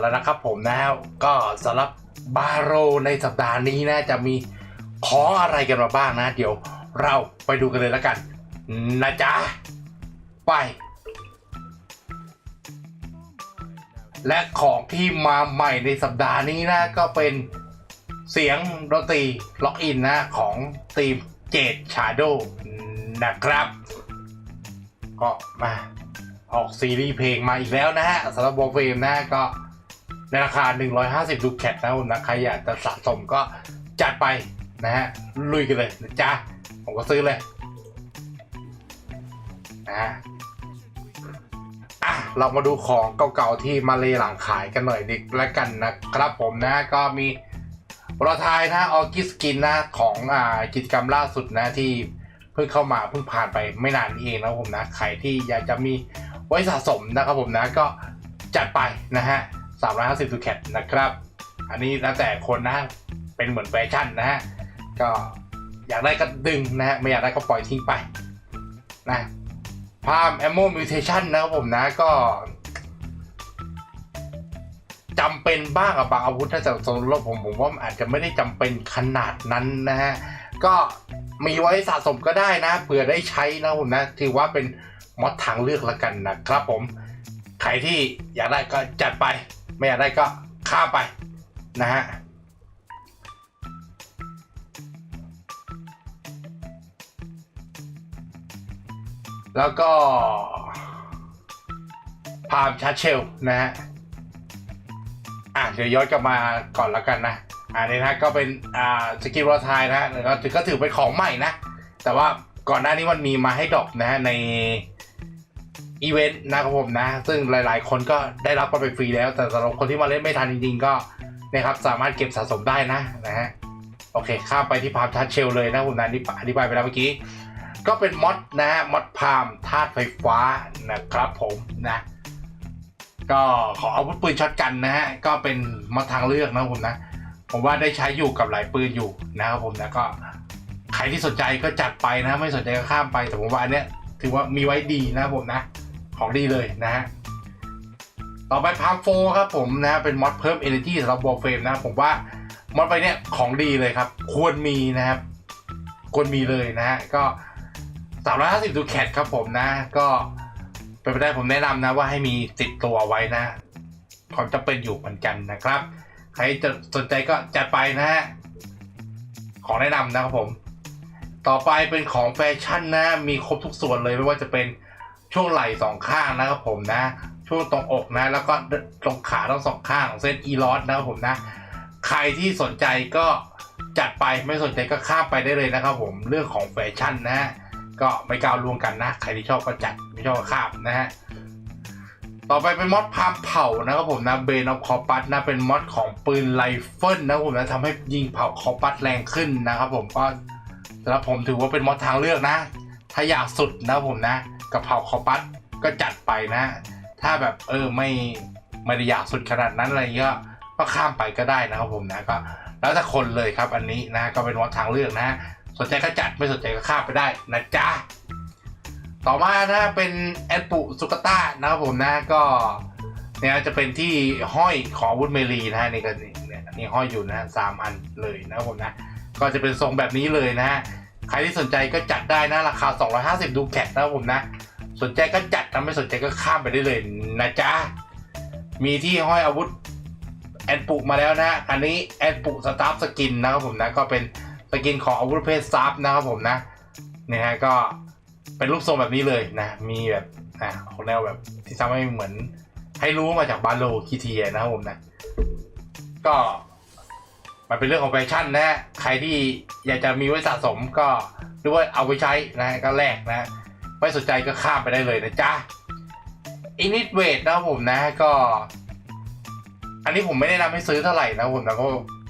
แล้วนะครับผมนะก็สำหรับบาโรในสัปดาห์นี้นะจะมีของอะไรกันมาบ้างนะ เดี๋ยวเราไปดูกันเลยแล้วกัน นะจ๊ะ ไป และของที่มาใหม่ในสัปดาห์นี้นะ ก็เป็นเสียงดนตรีล็อกอินนะ ของทีมเจดชาโดนะครับ ก็มาออกซีรีส์เพลงมาอีกแล้วนะฮะสำหรับวอลเฟมนะก็ ในราคา 150ดูแคทนะผมนะใครอยากจะสะสมก็จัดไปนะฮะลุยกันเลยนะจ๊ะผมก็ซื้อเลยนะฮะอะเรามาดูของเก่าๆที่มาเลหลังขายกันหน่อยดิแล้วกันนะครับผมนะก็มีวรทายนะออกิสกินนะของอ่ากิจกรรมล่าสุดนะที่เพิ่งเข้ามาเพิ่งผ่านไปไม่นานนี้เองนะผมนะใครที่อยากจะมีไว้สะสมนะครับผมนะก็จัดไปนะฮะ 350ดูแคทนะครับ อันนี้แล้วแต่คนนะ เป็นเหมือนแฟชั่นนะฮะ ก็อยากได้ก็ดึงนะฮะ ไม่อยากได้ก็ปล่อยทิ้งไปนะพามแอมโมมิวเทชันนะครับผมนะก็จำเป็นบ้างกับบางอาวุธถ้าจะสำหรับผมผมว่าอาจจะไม่ได้จำเป็นขนาดนั้นนะฮะ ก็มีไว้สะสมก็ได้นะเผื่อได้ใช้นะผมนะถือว่าเป็นมอดทางเลือกละกันนะครับผม ใครที่อยากได้ก็จัดไป ไม่อยากได้ก็ข้ามไปนะฮะแล้วก็พามชาเชลนะฮะอะเดี๋ยวย้อนกลับมาก่อนแล้วกันนะอันนี้นะก็เป็นอ่าสกิลรอทายนะฮะแล้วก็ถือก็ถือเป็นของใหม่นะ แต่ว่าก่อนหน้านี้มันมีมาให้ดรอปนะฮะใน อีเวนต์นะครับผมนะ ซึ่งหลายๆ คนก็ได้รับกันไปฟรีแล้ว แต่สำหรับคนที่มาเล่นไม่ทันจริงๆ ก็นะครับสามารถเก็บสะสมได้นะนะฮะโอเค ข้ามไปที่พามชาร์จเชลเลยนะผมนะนี่อธิบายไปแล้วเมื่อกี้ก็เป็นมอดนะฮะมอดพามธาตุไฟฟ้านะครับผมนะก็ขออาวุธปืนช็อตกันนะฮะก็เป็นมอดทางเลือกนะผมนะ ผมว่าได้ใช้อยู่กับหลายปืนอยู่นะครับผมนะก็ใครที่สนใจก็จัดไปนะ ไม่สนใจก็ข้ามไปแต่ผมว่าอันเนี้ยถือว่ามีไว้ดีนะครับผมนะ ของดีเลยนะฮะต่อไปพามโฟครับผมนะเป็นมอดเพิ่ม energy สำหรับวอลเฟรมนะผมว่ามอดไปเนี้ยของดีเลยครับ ควรมีนะครับ ควรมีเลยนะฮะก็350ดูแคทครับผมนะ ก็เป็นไปได้ผมแนะนำนะว่าให้มีติดตัวไว้นะความจำเป็นอยู่เหมือนกันนะครับ ใครจะสนใจก็จัดไปนะฮะของแนะนำนะครับผม ต่อไปเป็นของแฟชั่นนะ มีครบทุกส่วนเลยไม่ว่าจะเป็น ช่วงไหล่สองข้างนะครับผมนะ ช่วงตรงอกนะ แล้วก็ตรงขาทั้งสองข้างของเส้นอีลอสนะครับผมนะ ใครที่สนใจก็จัดไปไม่สนใจก็ข้ามไปได้เลยนะครับผมเรื่องของแฟชั่นนะฮะก็ไม่ก้าวล่วงกันนะ ใครที่ชอบก็จัดไม่ชอบก็ข้ามนะฮะต่อไปเป็นมอดพามเผานะครับผมนะเบนอฟคอปัสนะเป็นมอดของปืนไรเฟิลนะครับผมนะทำให้ยิงเผาคอปัสแรงขึ้นนะครับผมก็สำหรับผมถือว่าเป็นมอดทางเลือกนะ ถ้าอยากสุดนะครับผมนะ กับเผาคอปัสก็จัดไปนะ ถ้าแบบเออไม่ไม่ได้อยากสุดขนาดนั้นอะไรเงี้ยก็ข้ามไปก็ได้นะครับผมนะก็แล้วแต่คนเลยครับอันนี้นะก็เป็นมอดทางเลือกนะ สนใจก็จัดไม่สนใจก็ข้ามไปได้นะจ๊ะต่อมานะเป็นแอดปุสุกต้านะครับผมนะก็เนี่ยจะเป็นที่ห้อยของวุธเมลีนะฮะนี่ก็นี่เนี่ยนี่ห้อยอยู่นะสามอันเลยนะครับผมนะก็จะเป็นทรงแบบนี้เลยนะฮะใครที่สนใจก็จัดได้นะราคา 250 ดูแคทนะครับผมนะ สนใจก็จัดนะไม่สนใจก็ข้ามไปได้เลยนะจ๊ะ มีที่ห้อยอาวุธแอดปุมาแล้วนะ อันนี้แอดปุสตาร์ฟสกินนะครับผมนะก็เป็นสกินของอาวุธประเพศซับนะครับผมนะเนี่ยฮะก็เป็นรูปทรงแบบนี้เลยนะ มีแบบอ่าของแนวแบบที่ทำให้เหมือนให้รู้มาจากบาโลคีเทียนะครับผมนะ ก็มันเป็นเรื่องของแฟชั่นนะฮะใครที่อยากจะมีไว้สะสมก็หรือว่าเอาไปใช้นะก็แลกนะ ไม่สนใจก็ข้ามไปได้เลยนะจ๊ะอินิทเวทนะครับผมนะก็ อันนี้ผมไม่ได้นำให้ซื้อเท่าไหร่นะผมแต่ก็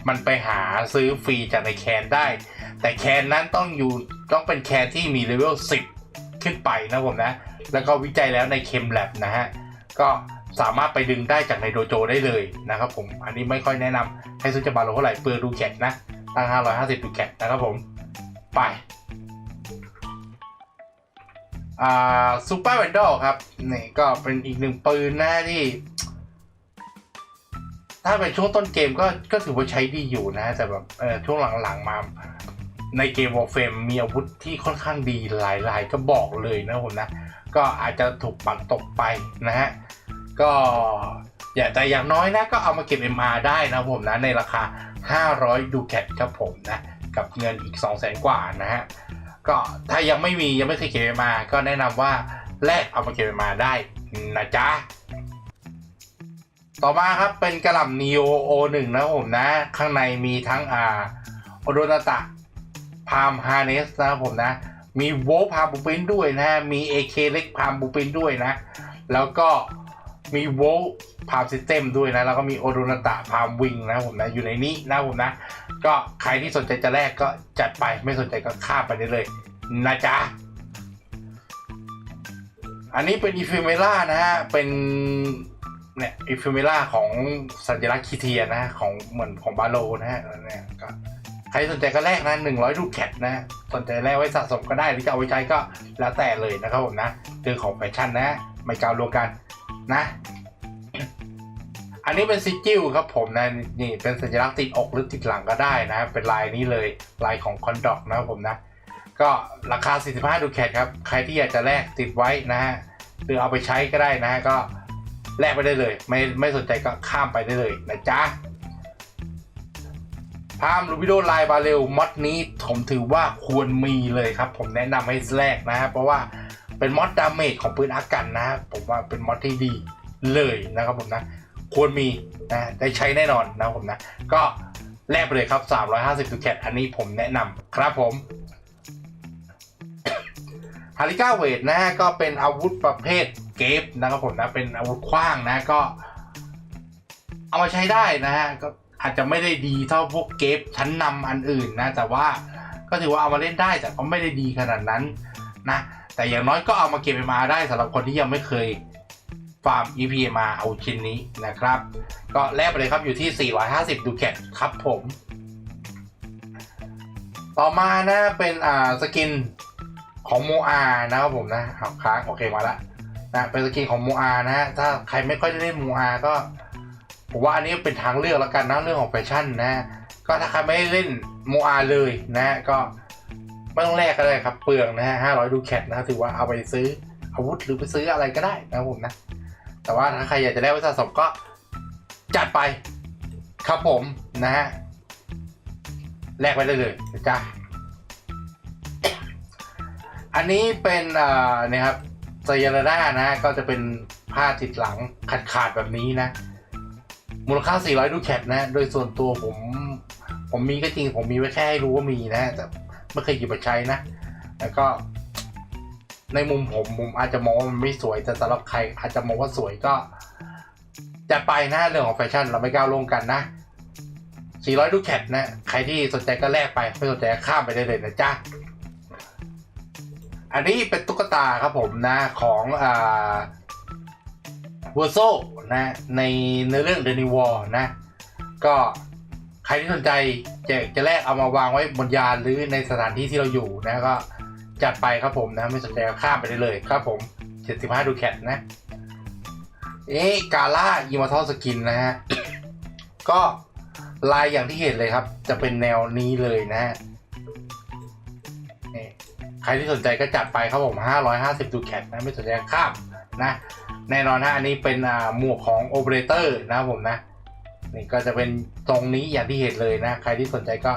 มันไปหาซื้อฟรีจากในแคนได้ แต่แคนนั้นต้องอยู่ต้องเป็นแคนที่มีเลเวล10 ขึ้นไปนะผมนะ แล้วก็วิจัยแล้วในเคมแลบนะฮะ ก็สามารถไปดึงได้จากในโดโจได้เลยนะครับผม อันนี้ไม่ค่อยแนะนำให้ซื้อจะบาโลเท่าไหร่เปลือดูแคทนะตั้ง550ดูแคทนะครับผม ไป อ่าซูเปอร์แวนดอลครับนี่ก็เป็นอีกหนึ่งปืนนะที่ ถ้าเป็นช่วงต้นเกมก็ก็ถือว่าใช้ดีอยู่นะ แต่แบบเออช่วงหลังๆมา ในเกมวอลเฟมมีอาวุธที่ค่อนข้างดีหลายๆ ก็บอกเลยนะผมนะ ก็อาจจะถูกปัดตกไปนะฮะ ก็อย่าแต่อย่างน้อยนะ ก็เอามาเก็บ MR ได้นะผมนะ ในราคา 500 ดูแคทครับผมนะ กับเงินอีก 2 0 0 0 0 0กว่านะฮะ ก็ถ้ายังไม่มียังไม่เคยเก็บ MR ก็แนะนำว่าแลกเอามาเก็บ MR ได้นะจ๊ะ ต่อมาครับเป็นกระหล่ำ Neo O1 นะครับผมนะ ข้างในมีทั้งอ่าโอโดนาตะพามฮาร์เนสนะครับผมนะ มีโวพามบูปินด้วยนะ มี AK เล็กพามบูปินด้วยนะ แล้วก็ มีโวพามซิสเต็มด้วยนะ แล้วก็มีโอโดนาตะพามวิงนะผมนะอยู่ในนี้นะผมนะ ก็ใครที่สนใจจะแลกก็จัดไปไม่สนใจก็ข้ามไปได้เลยนะจ๊ะ อันนี้เป็นอีฟิเมล่านะฮะ เป็นเนี่ยอีฟิเมล่าของสัญลักษณ์คีเทียนะของเหมือนของบาโลนะฮะเนี่ยก็ใครสนใจก็แลกนะหนึ่งร้อยรูปแคทนะ สนใจแลกไว้สะสมก็ได้หรือจะเอาไว้ใช้ก็แล้วแต่เลยนะครับผมนะคือของแฟชั่นนะ ไม่กาวรวมกัน นะ อันนี้เป็นซิจิลครับผมนะนี่เป็นสัญลักษณ์ติดอกหรือติดหลังก็ได้นะ เป็นลายนี้เลยลายของคอนดอกนะครับผมนะ ก็ราคา 45 ดูแคทครับ ใครที่อยากจะแลกติดไว้นะฮะหรือเอาไปใช้ก็ได้นะฮะก็แลกไปได้เลย ไม่ไม่สนใจก็ข้ามไปได้เลยนะจ๊ะพามลูบิโดไลบาเรลมอดนี้ผมถือว่าควรมีเลยครับ ผมแนะนำให้แลกนะฮะเพราะว่า เป็นมอดดาเมจของปืนอากันนะ ผมว่าเป็นมอดที่ดีเลยนะครับผมนะควรมีนะได้ใช้แน่นอนนะครับผมนะ ก็แลกไปเลยครับ 350 ดูแคทอันนี้ผมแนะนำครับผมฮาริก้าเวทนะฮะก็เป็นอาวุธประเภทเกฟนะครับผมนะเป็นอาวุธขว้างนะก็ เอามาใช้ได้นะฮะก็อาจจะไม่ได้ดีเท่าพวกเกฟชั้นนำอันอื่นนะ แต่ว่าก็ถือว่าเอามาเล่นได้แต่ก็ไม่ได้ดีขนาดนั้นนะ แต่อย่างน้อยก็เอามาเก็บมาได้สำหรับคนที่ยังไม่เคยฟาร์ม EP มาเอาชิ้นนี้นะครับ ก็แลกไปเลยครับอยู่ที่ 450 ดูแคทครับผม ต่อมานะเป็นอ่าสกินของโมอานะครับผมนะเอาค้างโอเคมาละนะเป็นสกินของโมอานะฮะถ้าใครไม่ค่อยได้เล่นโมอาก็ผมว่าอันนี้เป็นทางเลือกแล้วกันนะเรื่องของแฟชั่นนะ ก็ถ้าใครไม่ได้เล่นโมอาเลยนะก็ ไม่ต้องแลกก็ได้ครับ เปลืองนะฮะห้าร้อยดูแคทนะถือว่าเอาไปซื้ออาวุธหรือไปซื้ออะไรก็ได้นะผมนะ แต่ว่าถ้าใครอยากจะได้ไว้สะสมก็จัดไปครับผมนะฮะแลกไปได้เลยจ้าอันนี้เป็นเอ่อเนี่ยครับไซยาราด้านะก็จะเป็นผ้าติดหลังขาดขาดๆแบบนี้นะ มูลค่า 400 ดูแคทนะ โดยส่วนตัวผม ผมมีก็จริงผมมีไว้แค่ให้รู้ว่ามีนะ แต่ ไม่เคยหยิบมาใช้นะ แล้วก็ ในมุมผมผมอาจจะมองว่ามันไม่สวยแต่สำหรับใครอาจจะมองว่าสวยก็จะไปนะเรื่องของแฟชั่นเราไม่ก้าวลงกันนะ 400ดูกแคทนะ ใครที่สนใจก็แลกไป ไม่สนใจข้ามไปได้เลยนะจ๊ะ อันนี้เป็นตุ๊กตาครับผมนะของอ่าเวอร์โซนะในในเรื่อง The New War นะ ก็ ใครที่สนใจจะจะแลกเอามาวางไว้บนยานหรือในสถานที่ที่เราอยู่นะก็จัดไปครับผมนะไม่สนใจก็ข้ามไปได้เลยครับผม 75 ดูแคทนะ เอ๊กาล่าอีมาทอสกินนะฮะ ก็ลายอย่างที่เห็นเลยครับ จะเป็นแนวนี้เลยนะฮะใครที่สนใจก็จัดไปครับผม 550 ดูแคทนะไม่สนใจข้ามนะ แน่นอนฮะอันนี้เป็นอ่าหมวกของโอเปอเรเตอร์นะครับผมนะ นี่ก็จะเป็นตรงนี้อย่างที่เห็นเลยนะ ใครที่สนใจก็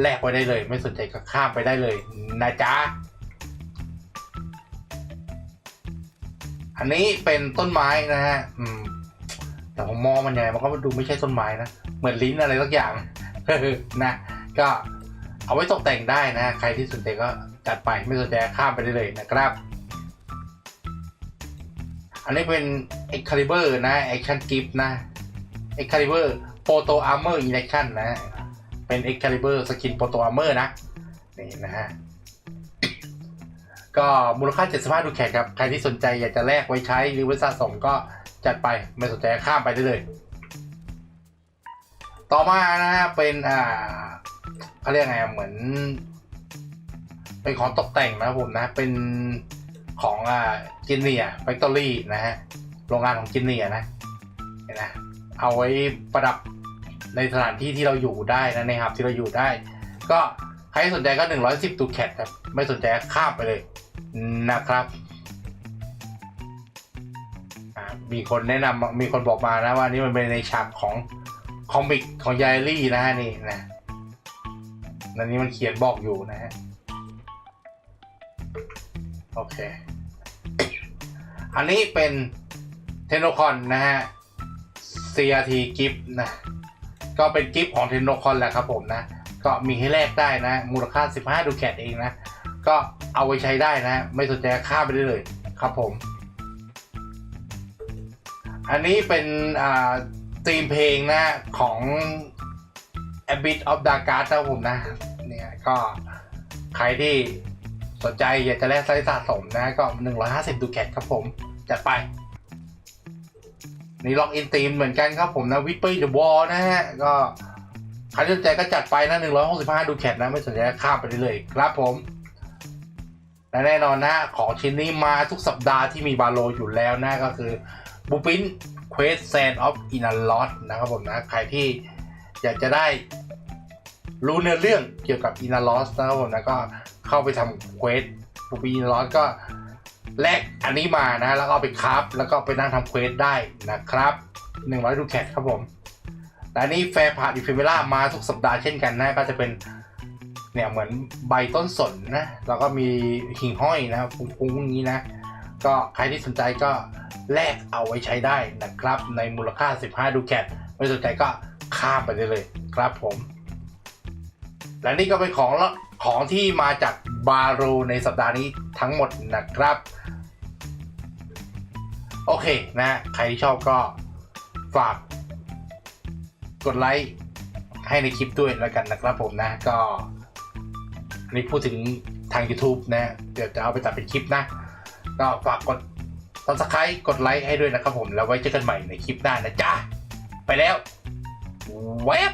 แลกไว้ได้เลย ไม่สนใจก็ข้ามไปได้เลยนะจ๊ะ อันนี้เป็นต้นไม้นะฮะแต่ผมมองมันยังไงมันก็ดูไม่ใช่ต้นไม้นะ เหมือนลิ้นอะไรสักอย่างนะ ก็เอาไว้ตกแต่งได้นะ ใครที่สนใจก็จัดไปไม่สนใจข้ามไปได้เลยนะครับ อันนี้เป็น Excalibur นะ Action Gift นะ Excalibur Photo Armor Election นนะเป็น Excalibur Skin Photo Armor นะนี่นะฮะก็มูลค่า 75 ดูแขกครับ ใครที่สนใจอยากจะแลกไว้ใช้หรือไว้สะสมก็จัดไปไม่สนใจข้ามไปได้เลย ต่อมานะฮะเป็นอ่าเขาเรียกไงอะเหมือน เป็นของตกแต่งนะผมนะ เป็นของอ่าจินเนียแฟคทอรี่นะฮะ โรงงานของจินเนียนะเห็นนะ เอาไว้ประดับในสถานที่ที่เราอยู่ได้นะในฮับ ที่เราอยู่ได้ ก็ใครสนใจก็110ตูแคทครับ ไม่สนใจข้ามไปเลยนะครับอ่ามีคนแนะนำมีคนบอกมานะว่านี่มันเป็นในฉากของคอมิกของยายลี่นะฮะนี่นะนั่นนี้มันเขียนบอกอยู่นะฮะโอเค อันนี้เป็นเทนโนคอนนะฮะ CRT กิฟนะ ก็เป็นกิฟของเทนโนคอนแหละครับผมนะ ก็มีให้แลกได้นะ มูลค่า 15 ดูแคทเองนะ ก็เอาไว้ใช้ได้นะ ไม่สนใจค่าไปได้เลยครับผม อันนี้เป็นอ่าธีมเพลงนะของ A Bit of Dark Card นะครับผมนะ เนี่ยก็ใครที่สนใจอยากจะแลกไซส์สะสมนะ ก็ 150 ดูแคทครับผม จัดไป นี่ล็อกอินทีมเหมือนกันครับผมนะวิปปอร์เดอะวอลนะฮะ ก็ใครสนใจก็จัดไปนะ 165 ดูแคทนะ ไม่สนใจข้ามไปได้เลยครับผมและแน่นอนนะ ของชิ้นนี้มาทุกสัปดาห์ที่มีบาโลอยู่แล้วนะ ก็คือบูปินเควสแซนออฟอินาลอสนะครับผมนะ ใครที่อยากจะได้รู้เนื้อเรื่องเกี่ยวกับอินาลอสนะครับผมนะก็เข้าไปทำเควสบูปินอินาลอสก็ แลกอันนี้มานะแล้วก็เอาไปคราฟแล้วก็ไปนั่งทำเควสได้นะครับ100ดูแคทครับผมและนนี้แฟร์พาร์ตอิฟเมล่ามาทุกสัปดาห์เช่นกันนะก็จะเป็นเนี่ยเหมือนใบต้นสนนะแล้วก็มีหิ่งห้อยนะฟุ้งๆอย่างนี้นะ ก็ใครที่สนใจก็แลกเอาไว้ใช้ได้นะครับ ในมูลค่า 15 ดูแคทไม่สนใจก็ข้ามไปได้เลยครับผม และนี่ก็เป็นของละของที่มาจากบาโรในสัปดาห์นี้ทั้งหมดนะครับ โอเคนะใครที่ชอบก็ฝาก กดไลค์ให้ในคลิปด้วยแล้วกันนะครับผมนะก็ อันนี้พูดถึงทาง YouTube นะ เดี๋ยวจะเอาไปตัดเป็นคลิปนะ ก็ฝากกด subscribe กดไลค์ให้ด้วยนะครับผม แล้วไว้เจอกันใหม่ในคลิปหน้านะจ๊ะ ไปแล้ว เว็บ